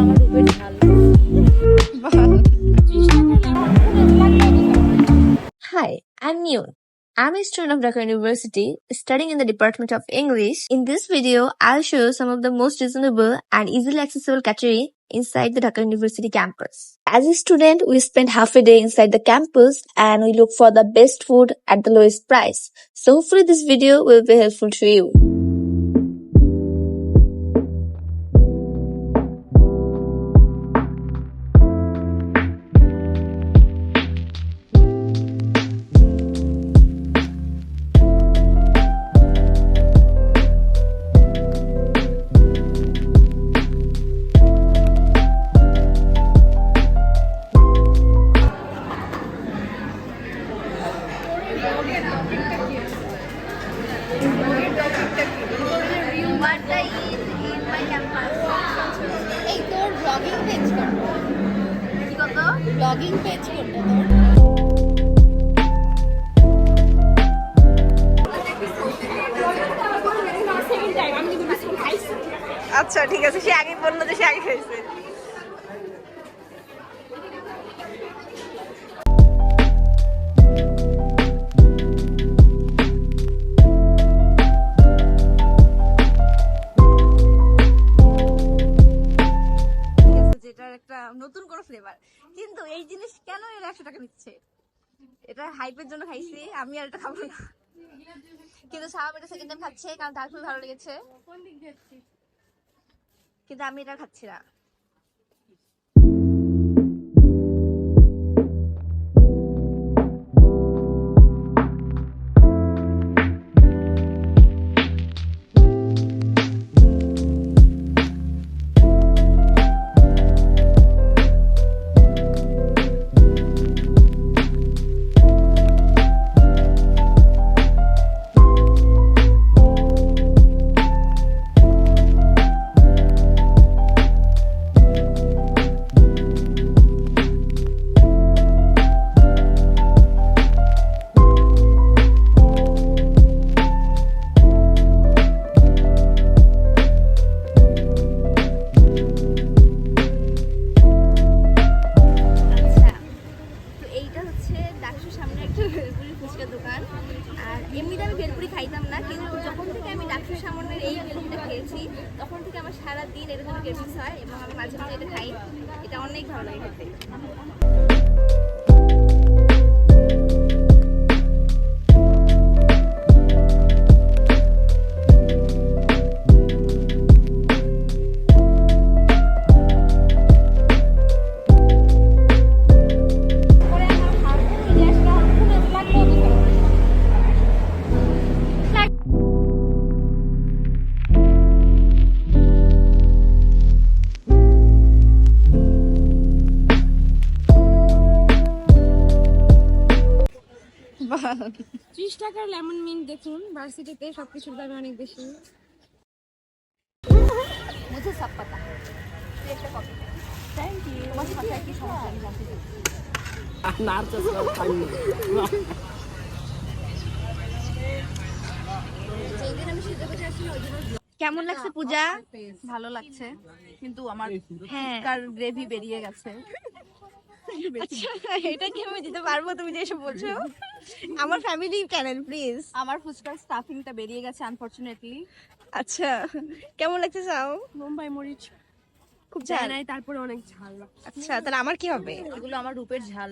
আমার রূপের ঝাল Hi, I'm a student of Dhaka University studying in the Department of English. In this video, I'll show you some of the most reasonable and easily accessible catering inside the Dhaka University campus. As a student, we spend half a day inside the campus and we look for the best food at the lowest price. So hopefully this video will be helpful to you. Blogging page আচ্ছা ঠিক আছে সে আগে বলল যে সে আগে খাইছে। Flavour. কিন্তু এই জিনিস কেন এরা একশো টাকা নিচ্ছে? এটা হাইপের জন্য খাইছি, আমি আর এটা খাব না। কিন্তু সাহাব এটা সেকেন্ড টাইম খাচ্ছে, কারণ তার খুবই ভালো লেগেছে। কিন্তু আমি এটা খাচ্ছি না। থেকে আমি ডাকসুর সামনে এই ভেলপুরিটা খেয়েছি। তখন থেকে আমার সারা দিন এরকম ক্রেভিংস হয় এবং আমি মাঝে মাঝে এটা খাই। এটা অনেক ভালো লাগে খেতে। ত্রিশ টাকার লেমন মিন্ট দেখুন ভার্সিটিতে সবকিছুর দামে অনেক বেশি। মুঝে সব পাতা। একটা কপি থ্যাংক ইউ তোমার সাথে কি সমস্যা আমি জানতে কেমন লাগছে পূজা? ভালো লাগছে। কিন্তু আমার হ্যাঁ। গ্রেভি বেরিয়ে গেছে। আচ্ছা এটা কি আমি দিতে পারব? তুমি যে এসব বলছো। আমার ফ্যামিলি চ্যানেল প্লিজ আমার ফুচকার স্টাফিংটা বেরিয়ে গেছে আনফরচুনেটলি আচ্ছা কেমন লাগছে চাও? মুম্বাই মরিচ। খুব জানাই ঝাল। নাই তারপরে অনেক ঝাল আচ্ছা তাহলে আমার কি হবে? এগুলো আমার রূপের ঝাল।